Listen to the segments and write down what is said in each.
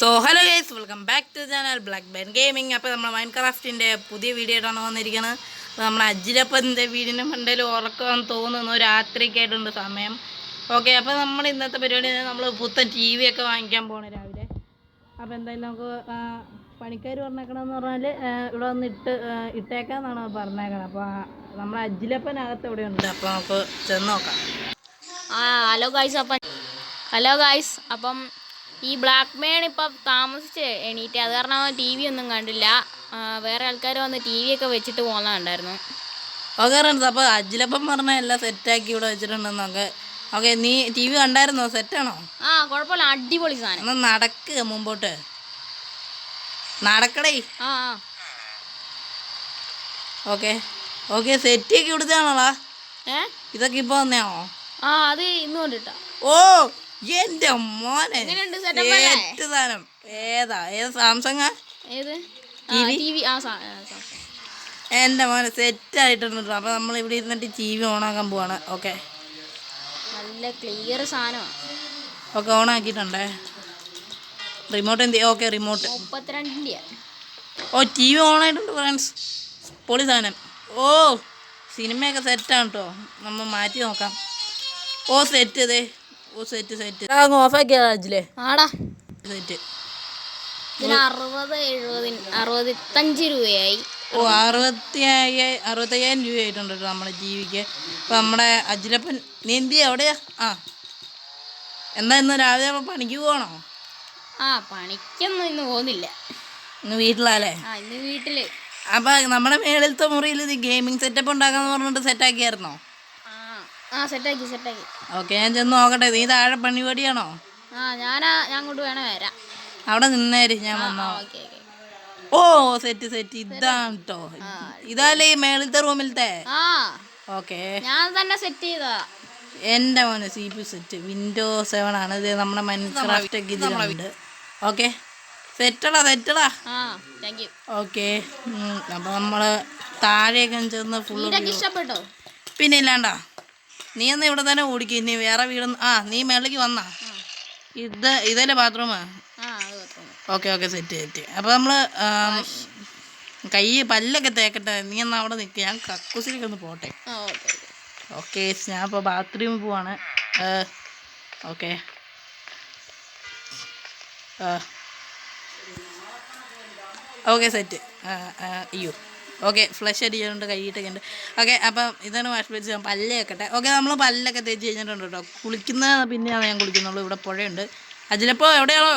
So hello guys welcome back to channel black Ben gaming അപ്പോൾ നമ്മൾ mine ക്രാഫ്റ്റിന്റെ പുതിയ video ആയിട്ടാണ് വന്നിരിക്കുന്നത് അപ്പോൾ നമ്മൾ അജിലപ്പന്റെ വീടിന്റെ മണ്ടയിൽ ഉറക്കം തോന്നുന്നു. രാത്രിക്കായിട്ടുണ്ട് സമയം. ഓക്കെ അപ്പോൾ നമ്മൾ ഇന്നത്തെ പരിപാടി നമ്മൾ പുത്തൻ ടി വി ഒക്കെ വാങ്ങിക്കാൻ പോകണം രാവിലെ. അപ്പോൾ എന്തായാലും നമുക്ക് പണിക്കാർ പറഞ്ഞേക്കണമെന്ന് പറഞ്ഞാൽ ഇവിടെ വന്ന് ഇട്ട് ഇട്ടേക്കാന്നാണ് പറഞ്ഞേക്കണത്. അപ്പോൾ നമ്മൾ അജിലപ്പനകത്ത് ഇവിടെ ഉണ്ട്? അപ്പോൾ നമുക്ക് ചെന്ന് നോക്കാം. ആ ഹലോ ഗായ്സ് അപ്പം ഹലോ ഗായ്സ് അപ്പം ഈ ബ്ലാക്ക് മേൺ ഇപ്പം താമസിച്ച് എണീറ്റ്. അത് കാരണം ടി വി ഒന്നും കണ്ടില്ല. വേറെ ആൾക്കാർ വന്ന് ടി വി ഒക്കെ വെച്ചിട്ട് പോകുന്നുണ്ടായിരുന്നു ഓക്കെ റൺസ് അപ്പോൾ അജിലപ്പം പറഞ്ഞ എല്ലാം സെറ്റാക്കി ഇവിടെ വെച്ചിട്ടുണ്ടെന്നൊക്കെ ഓക്കെ നീ ടി വി കണ്ടായിരുന്നോ? സെറ്റാണോ ആ കുഴപ്പമില്ല. അടിപൊളി സാധനം. ഒന്ന് നടക്കുക മുമ്പോട്ട്. നടക്കടേ. ആ ആ. ഓക്കെ. ഓക്കെ സെറ്റിയൊക്കെ ഇവിടുത്തെയാണോടാ ഏ? ഇതൊക്കെ ഇപ്പോൾ വന്നെയാണോ? ആ അത് ഇന്ന് കൊണ്ടിട്ടാ. ഓ! എന്റെ മോനെ. സാധനം? ഏതാ? ഏത് സാംസങ് എന്റെ മോനെ സെറ്റ് ആയിട്ടുണ്ട് അപ്പൊ നമ്മൾ ഇവിടെ ഇരുന്നിട്ട് ടി വി ഓണാക്കാൻ പോവാണ്. ഓക്കെ. നല്ല ക്ലിയർ സാധനമാണ് ഓക്കെ ഓണാക്കിയിട്ടുണ്ടേ? റിമോട്ട് എന്ത് okay remote. Oh T V on ആയിട്ടുണ്ട് ഫ്രണ്ട്സ് പൊളി സാധനം. ഓ സിനിമയൊക്കെ സെറ്റാണ് കേട്ടോ നമ്മൾ മാറ്റി നോക്കാം. ഓ സെറ്റ് ഇതേ. ഓ സെറ്റ് സെറ്റ്. അങ്ങ് ഓഫാക്കിയതാ അജിലേ. ആടാ. സെറ്റ്. ഇതിന് അറുപത് എഴുപതിന് അറുപത്തഞ്ച് രൂപയായി. ഓ അറുപത്തി അറുപത്തയ്യായിരം രൂപ ആയിട്ടുണ്ട് കേട്ടോ നമ്മുടെ ടി വിക്ക് നമ്മുടെ അജിലപ്പൻ നീ എന്ത് എവിടെയാ? ആ. എന്താ ഇന്ന് രാവിലെ അപ്പോൾ പണിക്ക് പോകണോ ആ പണിക്കൊന്നും ഇന്ന് പോകുന്നില്ല. ഇന്ന് വീട്ടിലല്ലേ? ആ ഇന്ന് വീട്ടിൽ. അപ്പം നമ്മുടെ മേളിലത്തെ മുറിയിൽ ഇത് ഗെയിമിംഗ് സെറ്റപ്പ് ഉണ്ടാക്കാന്ന് പറഞ്ഞിട്ട് സെറ്റാക്കിയായിരുന്നോ ആ സെറ്റാക്കി സെറ്റാക്കി. ഓക്കെ ഞാൻ ചെന്ന് നോക്കട്ടെ. നീ താഴെ പണിപടിയാണോ ആ ഞാനാ ഞാൻ അങ്ങോട്ട് വേണേ വരാം. അവിടെ നിന്നേര് ഞാൻ വന്നോ. ഓ സെറ്റ് സെറ്റ്. ഇതാണ് കേട്ടോ ഇതല്ലേ ഈ മേളിലത്തെ റൂമിലത്തെ? ആ. ഓക്കെ. ഞാൻ തന്നെ സെറ്റ് ചെയ്താ എന്റെ മോനെ C P set window seven ആണ്. ഇത് നമ്മുടെ മൈൻക്രാഫ്റ്റ് ഒക്കെ ഇതിലുണ്ട്. ഓക്കെ. സെറ്റടാ സെറ്റടാ. ഓക്കെ. അപ്പോൾ നമ്മൾ താഴെയൊക്കെ ചെന്ന് ഫുള്ള് വീടൊക്കെ ഇഷ്ടപ്പെട്ടോ? പിന്നെ ഇല്ലാണ്ടാ? നീ എന്നാ ഇവിടെ തന്നെ ഓടിക്കും. ഇനി വേറെ വീട് ആ നീ മേളിലേക്ക് വന്നാ. ഇത് ഇതല്ലേ ബാത്റൂം ആ അത് കുഴപ്പമില്ല ഓക്കെ ഓക്കെ സെറ്റ് സെറ്റ്. അപ്പോൾ നമ്മൾ കൈ പല്ലൊക്കെ തേക്കട്ടെ. നീ എന്നാ അവിടെ നിൽക്കുക ഞാൻ കക്കൂസിലേക്ക് ഒന്ന് പോട്ടെ. Okay okay. ഞാൻ ഇപ്പോൾ ബാത്റൂമിൽ പോവാണ്. ഓക്കെ. Okay set. അയ്യോ. ഓക്കെ ഫ്ലഷ് അടിച്ചിട്ടുണ്ട് കൈയിട്ടൊക്കെ ഉണ്ട്. ഓക്കെ അപ്പം ഇതാണ് വാഷ് ബേസ് ഞാൻ പല്ല് വെക്കട്ടെ ഓക്കെ നമ്മൾ പല്ലൊക്കെ തേച്ച് കഴിഞ്ഞിട്ടുണ്ട് കേട്ടോ. കുളിക്കുന്ന പിന്നെയാണ് ഞാൻ കുളിക്കുന്നുള്ളൂ. ഇവിടെ പുഴയുണ്ട്. അതിലപ്പോൾ എവിടെയാണോ?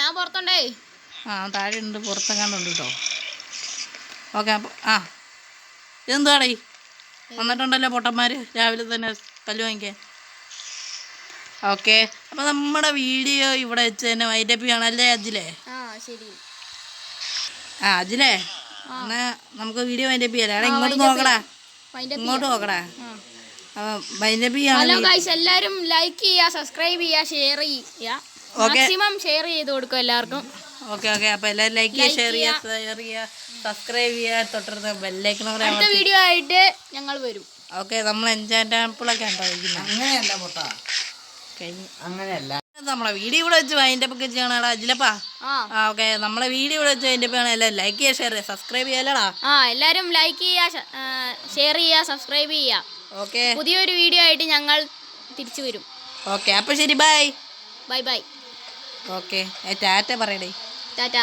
ഞാൻ പുറത്തുണ്ടേ. ആ താഴെ ഉണ്ട് പുറത്തെങ്ങാണ്ടുണ്ട് കേട്ടോ. ഓക്കെ അപ്പോൾ ആ. ഇതെന്തുവാടേ? വന്നിട്ടുണ്ടല്ലോ പൊട്ടന്മാർ രാവിലെ തന്നെ കല്ല് വാങ്ങിക്കാൻ. ഓക്കെ അപ്പോൾ നമ്മുടെ വീഡിയോ ഇവിടെ വെച്ച് തന്നെ വൈൻഡപ്പ് ചെയ്യണമല്ലേ അജിലേ? ആ ശരി. ആ അജിലേ? എന്നാ നമുക്ക് വീഡിയോ വൈൻഡപ്പ് ചെയ്യാം എടാ ഇങ്ങോട്ട് നോക്കടാ. ഇങ്ങോട്ട് നോക്കടാ. അപ്പം വൈൻഡപ്പ് ഹലോ ചെയ്യണം ഗൈസ് എല്ലാവരും ലൈക്ക് ചെയ്യുക സബ്സ്ക്രൈബ് ചെയ്യുക ഷെയർ ചെയ്യുക. മാക്സിമം ഷെയർ ചെയ്ത് കൊടുക്കും എല്ലാവർക്കും. ഓക്കെ ഓക്കെ അപ്പോൾ എല്ലാവരും ലൈക്ക് ചെയ്യുക ഷെയർ ചെയ്യുക ഷെയർ ചെയ്യുക സബ്സ്ക്രൈബ് ചെയ്യുക. തൊട്ടടുത്ത് ബെല്ലൈക്കണം അടുത്ത വീഡിയോ ആയിട്ട് ഞങ്ങൾ വരും. ഓക്കെ നമ്മൾ എൻജോയ് ആപ്പിളൊക്കെ ഉണ്ടോ കഴിക്കുന്നത് അങ്ങനെയല്ല പൊട്ടാ. കഴിഞ്ഞു. അങ്ങനെയല്ല. നമ്മളെ വീഡിയോ ഇവിടെ വെച്ച് വൈൻഡപ്പ് ഒക്കെ ചെയ്യണടാ അജിലപ്പാ. ആ. ഓക്കെ നമ്മളെ വീഡിയോ ഇവിടെ വെച്ച് വൈൻഡപ്പ് ചെയ്യണം എല്ലാം ലൈക്ക് ചെയ്യുക ഷെയർ ചെയ്യുക സബ്സ്ക്രൈബ് ചെയ്യാലടാ. ആ എല്ലാവരും ലൈക്ക് ചെയ്യാ ഷെയർ ചെയ്യാ സബ്സ്ക്രൈബ് ചെയ്യാ ഓക്കെ പുതിയൊരു വീഡിയോ ആയിട്ട് ഞങ്ങൾ തിരിച്ചു വരും. ഓക്കെ അപ്പോൾ ശരി bye bye bye okay tata പറയടേ. Tata.